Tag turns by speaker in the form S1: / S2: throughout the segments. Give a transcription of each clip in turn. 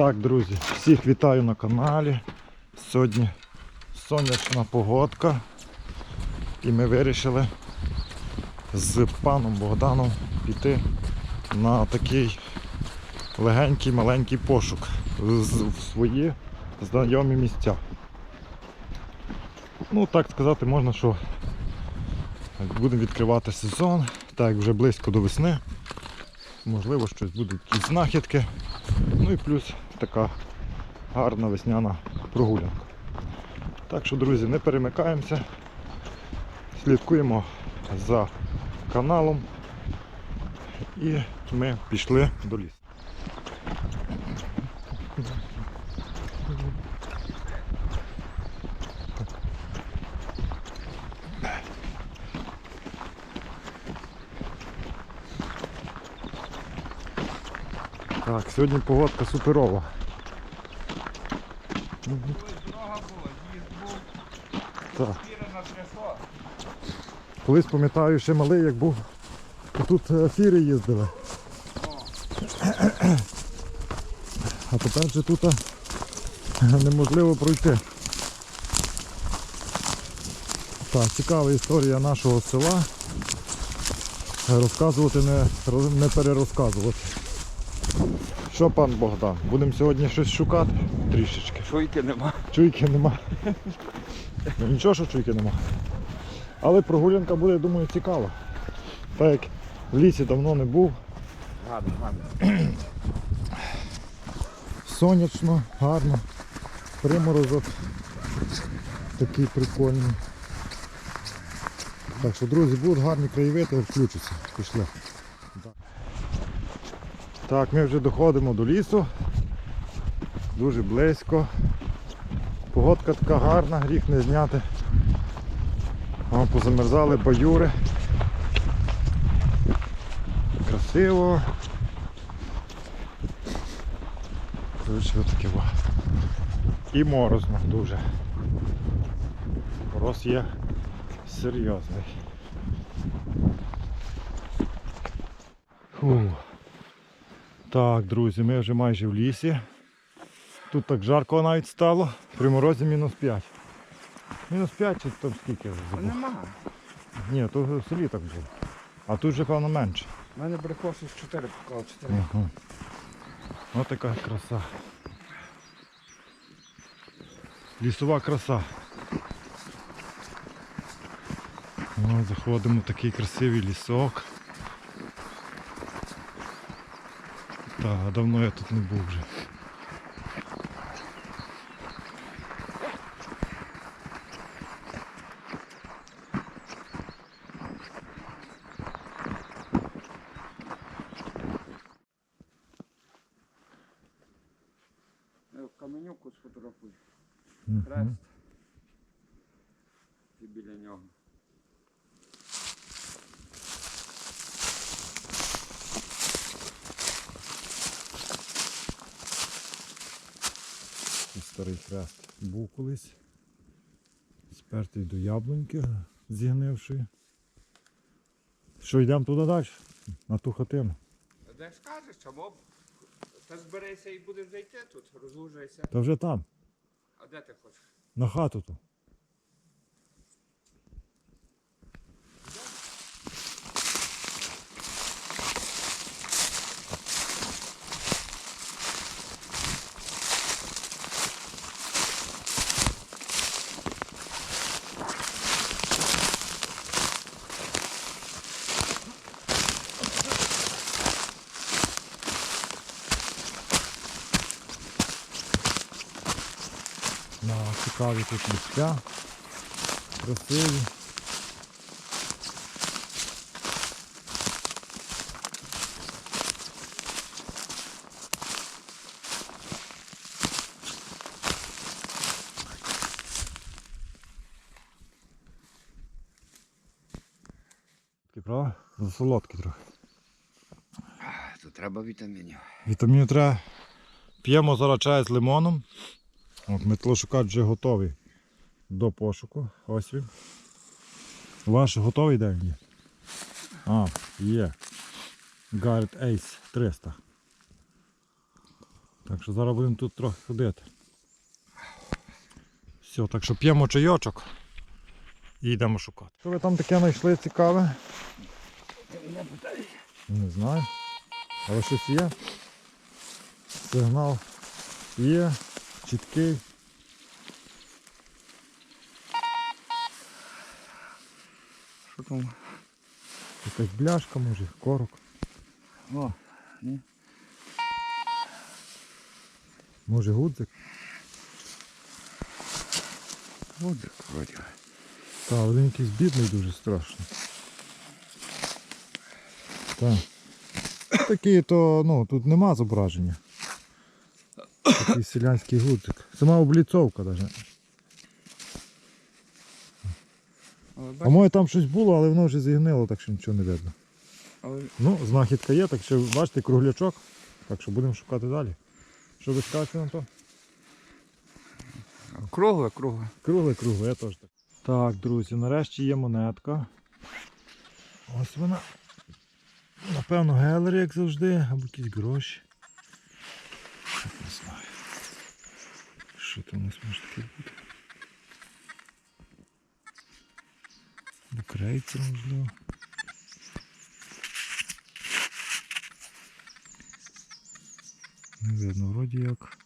S1: Так, друзі, всіх вітаю на каналі. Сьогодні сонячна погодка. І ми вирішили з паном Богданом піти на такий легенький маленький пошук в свої знайомі місця. Ну, так сказати можна, що будемо відкривати сезон, так вже близько до весни. Можливо, щось будуть якісь знахідки. Ну і плюс така гарна весняна прогулянка. Так що, друзі, не перемикаємося, слідкуємо за каналом і ми пішли до лісу. Так, сьогодні погодка суперова. Так. Колись пам'ятаю, ще малий, як був, тут е, фіри їздили. А тепер же тут е, неможливо пройти. Так, цікава історія нашого села. Розказувати не, не перерозказувати. Що, пан Богдан, будемо сьогодні щось шукати трішечки.
S2: Чуйки нема.
S1: Чуйки нема. Ну нічого, що чуйки нема. Але прогулянка буде, я думаю, цікава. Так як в лісі давно не був.
S2: Гарно, гарно.
S1: Сонячно, гарно. Приморозок такий прикольний. Так що, друзі, будуть гарні краєвиди, включаться. Пішли. Так, ми вже доходимо до лісу. Дуже близько. Погодка така гарна, гріх не зняти. О, позамерзали баюри. Красиво. Коротше, отаке. І морозно дуже. Мороз є серйозний. Фу. Так, друзі, ми вже майже в лісі. Тут так жарко навіть стало. При морозі мінус 5. Мінус 5 чи там скільки вже забув?
S2: Нема.
S1: Ні, то в селі так було. А тут вже певно менше.
S2: У мене брехло щось 4 поклав, 4.
S1: Ага. Ось така краса. Лісова краса. О, заходимо в такий красивий лісок. Так, давно я тут не був вже.
S2: Я в каменюку сфотографую.
S1: Мгм.
S2: Хрест. І біля нього.
S1: Ось Старий хрест був колись. Спертий до яблуньки, зігнивши. Що, йдемо туди далі? На ту хатину.
S2: Де Де скажеш, чому? Та зберися і будеш зайти тут, розлужайся.
S1: Та вже там,
S2: А де ти хочеш?
S1: на хату ту. На цікаві тут місця. Красиві. Правда? Засолодкий трохи.
S2: Тут треба вітамінів.
S1: Вітамінів треба. П'ємо зараз чай з лимоном. От метлошукач вже готовий до пошуку. Ось він. Ваш готовий де він є? А, є. Guard Ace 300. Так що зараз будемо тут трохи ходити. Все, так що п'ємо чайочок і йдемо шукати. Що ви там таке знайшли цікаве? Не знаю. Але щось є. Сигнал є, чіткий.
S2: Що там?
S1: Якась бляшка, може, корок.
S2: О, ні.
S1: Може гудзик.
S2: От вроді.
S1: Та, один якийсь бідний дуже страшно. Так. Такий то, ну, тут нема зображення. Такий селянський гудзик. Сама обліцовка навіть.
S2: Але,
S1: А моє там щось було, але воно вже зігнило, так що нічого не видно.
S2: але
S1: Ну, знахідка є, так що бачите круглячок. Так що будемо шукати далі. Що ви скажете на то?
S2: кругле, кругле.
S1: Кругле, кругле, я теж так. Так, друзі, нарешті є монетка. Ось вона. Напевно, гелері, як завжди, або якісь гроші. Не знаю. Що там у нас може таке бути? Крейцер, можливо. Не видно, вроді як.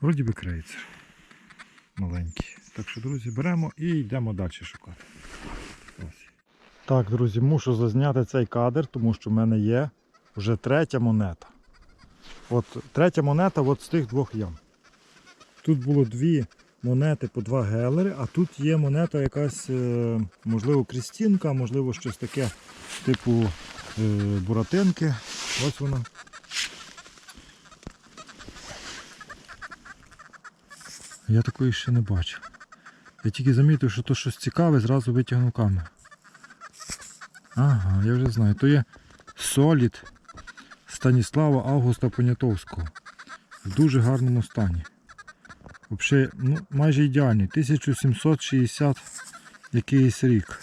S1: Вроді би крейцер. Маленький. Так що, друзі, беремо і йдемо далі шукати. Ось. Так, друзі, мушу зазняти цей кадр, тому що в мене є вже третя монета. От третя монета от з тих двох ям. Тут було дві монети по два гелери, а тут є монета якась, е, можливо, крістінка, можливо, щось таке, типу е, буратинки. Ось вона. Я такої ще не бачив. Я тільки замітив, що то щось цікаве, зразу витягнув камеру. Ага, я вже знаю. То є солід Станіслава Августа Понятовського. В дуже гарному стані. Взагалі, ну, майже ідеальний. 1760 якийсь рік.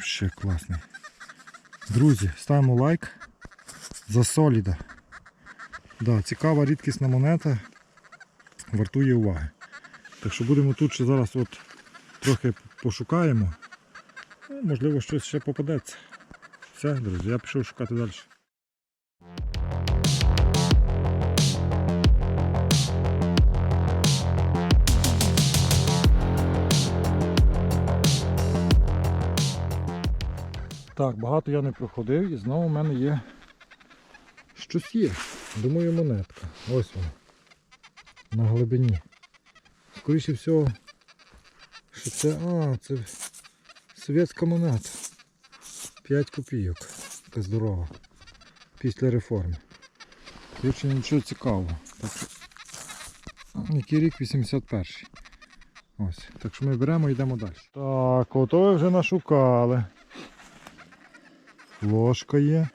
S1: Ще класний. Друзі, ставимо лайк за соліда. Да, цікава рідкісна монета вартує уваги. Так що будемо тут ще зараз от трохи пошукаємо. Ну, можливо, щось ще попадеться. Все, друзі, я пішов шукати далі. Так, багато я не проходив і знову в мене є щось є. Думаю, монетка. Ось вона на глибині. Скоріше всього, що це... А, це совєтська монета. 5 копійок. Така здорова. Після реформи. Коротше, нічого цікавого. Так що... Який рік 81 Ось. Так що ми беремо і йдемо далі. Так, ото ви вже нашукали. Ложка є.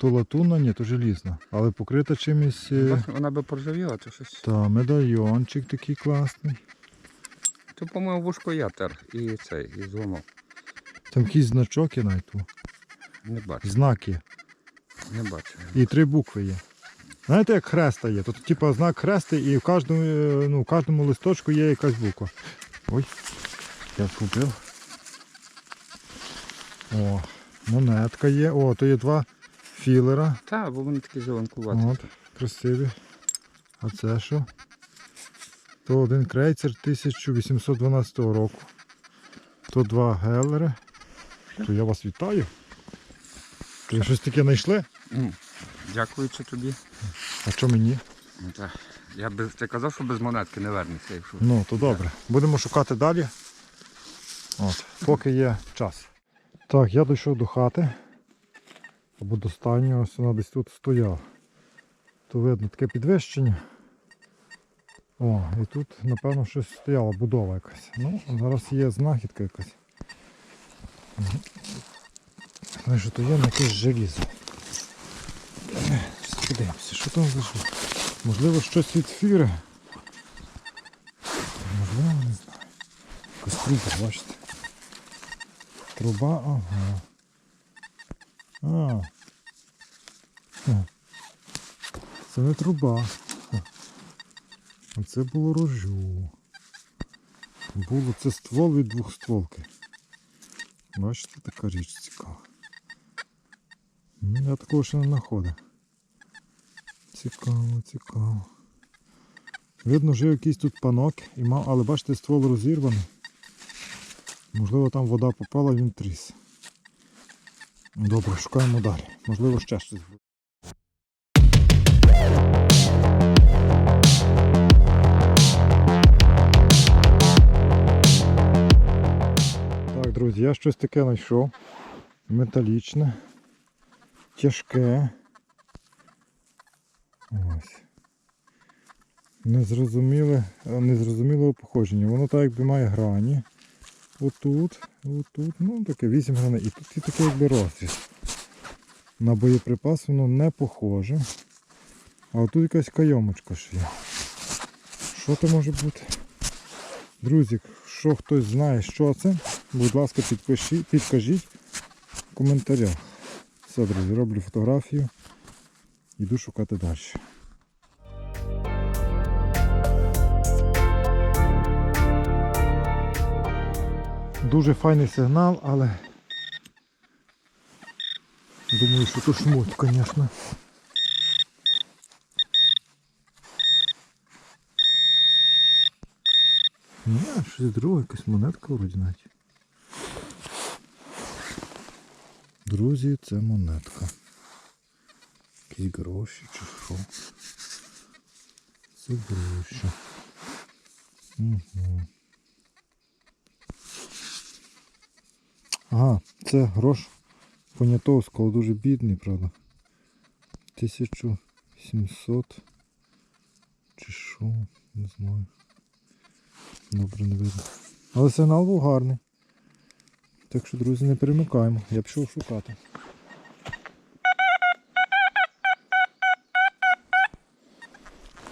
S1: То латунна, ні, то желізна. Але покрита чимось. е,
S2: Вона би поржавіла, то щось.
S1: Та, медальйончик такий класний.
S2: То, по-моєму, вушко я тер і цей, і зламав.
S1: Там якийсь значок є навіть.
S2: Не бачу,
S1: Знак є.
S2: не бачу.
S1: І три букви є. Знаєте, як хреста є? Тут типу знак хреста і в кожному, е, ну, в кожному листочку є якась буква. Ой, я купив. О, монетка є. О, то є два філера.
S2: Так, бо вони такі зеленкуваті.
S1: От, красиві. А це що? То один крейцер 1812 року. То два гелери. То я вас вітаю. Ви щось таке знайшли?
S2: М, Дякуючи тобі.
S1: А що мені?
S2: Ну, так. Я би ти казав, що без монетки не вернешся, якщо.
S1: Ну, то добре. Будемо шукати далі. От, поки є час. Так, я дійшов до хати. Або до стайні, ось вона десь тут стояла. То видно таке підвищення. О, і тут, напевно, щось стояло, будова якась. Ну, зараз є знахідка якась. Знаю, що то є якесь желізо. Подивимося, що там за що? Можливо, щось від фіри. Можливо, не знаю. Якась бачите. Труба, ага. А. Це не труба. Це було рожу. Було це ствол від двохстволки. Бачите, така річ цікава. Я такого ще не знаходив. Цікаво, цікаво. Видно, жив якийсь тут панок і мав, але бачите, ствол розірваний. Можливо, там вода попала, він тріс. Добре, шукаємо далі. Можливо, ще щось буде. Так, друзі, я щось таке знайшов. Металічне, тяжке. Ось. Незрозуміле, незрозумілого походження. Воно так якби має грані. Отут, отут, ну таке 8 граней. І тут і таке якби розріз. На боєприпас воно не похоже. А отут якась кайомочка ж є. Що це може бути? Друзі, що хтось знає, що це, будь ласка, підпишіть, підкажіть в коментарях. Все, друзі, роблю фотографію. Йду шукати далі. Дуже файний сигнал, але думаю, що то шмуть, звісно. Ні, щось друге, якась монетка вроді навіть. Друзі, це монетка. Які гроші чи що? Це гроші. Угу. Ага, це грош Понятовського, дуже бідний, правда. 1700 чи що, не знаю. Добре не видно. Але сигнал був гарний. Так що, друзі, не перемикаємо. Я пішов шукати.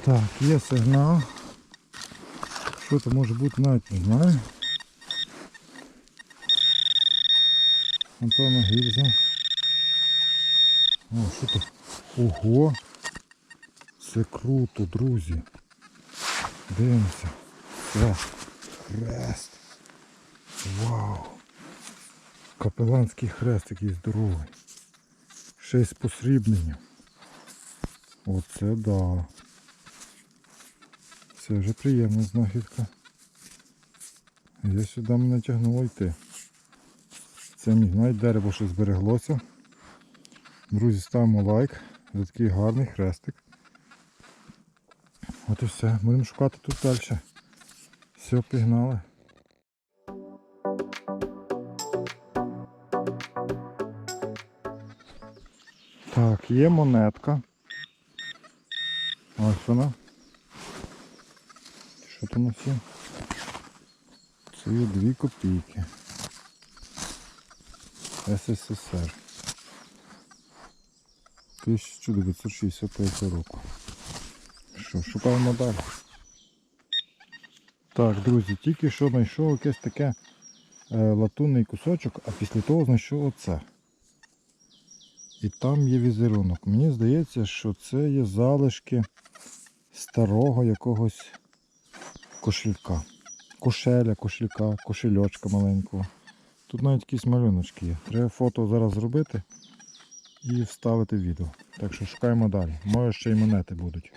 S1: Так, є сигнал. Що це може бути, навіть не знаю. Напевно, гільза. О, що то? Ого! Це круто, друзі. Дивимося. Це хрест. Вау! Капеланський хрест який здоровий. Ще й з посрібненням. Оце да. Це вже приємна знахідка. Я сюди мене тягнуло йти. Це міг навіть дерево ще збереглося. Друзі, ставимо лайк за такий гарний хрестик. От і все. Будемо шукати тут далі. Все, пігнали. Так, є монетка. Ось вона. Що там у? Це є 2 копійки. СССР. 1965 року. Що, шукаємо далі. Так, друзі, тільки що знайшов якесь таке е, латунний кусочок, а після того знайшов оце. І там є візерунок. Мені здається, що це є залишки старого якогось кошелька. Кошеля, кошелька, кошельочка маленького. Тут навіть якісь малюночки є. Треба фото зараз зробити і вставити відео. Так що шукаємо далі. Може ще й монети будуть.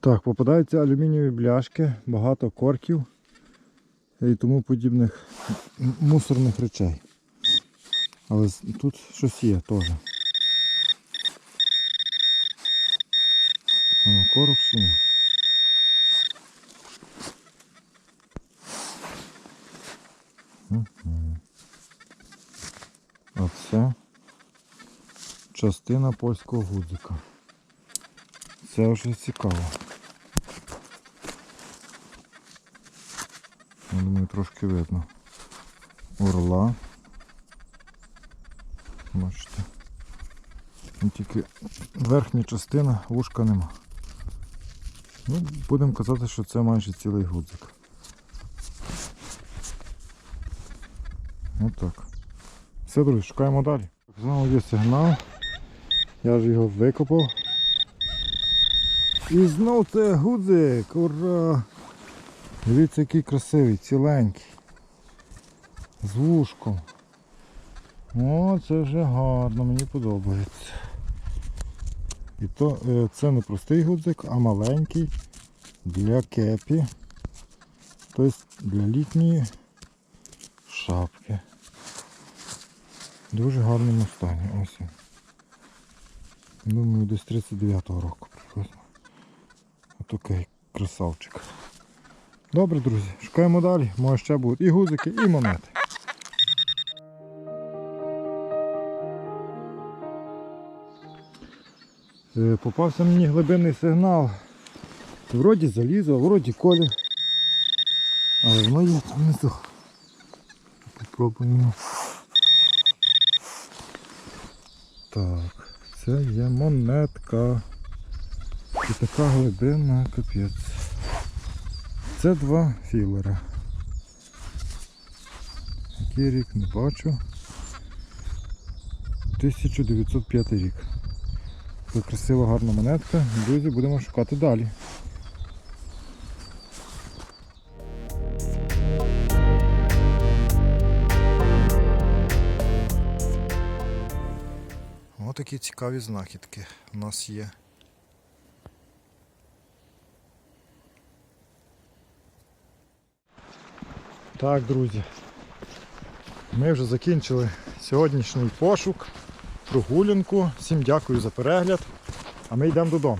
S1: Так, попадаються алюмінієві бляшки, багато корків і тому подібних мусорних речей. Але тут щось є теж. Воно корок чи ні? Мгм. А це частина польського гудзика. Це вже цікаво. Я думаю, трошки видно. Орла. Бачите. Ну, Тільки верхня частина, вушка нема. Ну, будемо казати, що це майже цілий гудзик. Отак. Все, друзі, шукаємо далі. Знову є сигнал. Я ж його викопав. І знов це гудзик. Ура! Дивіться, який красивий, ціленький. З вушком. О, це вже гарно, мені подобається. І то е, це не простий гудзик, а маленький для кепі. Тобто для літньої шапки. Дуже гарному стані. Ось. Думаю, десь 39-го року приблизно. Отакий красавчик. Добре, друзі, шукаємо далі. Може ще будуть і гузики, і монети. Е, Попався мені глибинний сигнал. Вроді залізо, вроді колір. Але воно є там внизу. Попробуємо. Так, це є монетка. І така глибина, капець. Це два філера. Який рік не бачу. 1905 рік. Це красива гарна монетка. Друзі, будемо шукати далі. Такі цікаві знахідки у нас є. Так, друзі. Ми вже закінчили сьогоднішній пошук, прогулянку. Всім дякую за перегляд. А ми йдемо додому.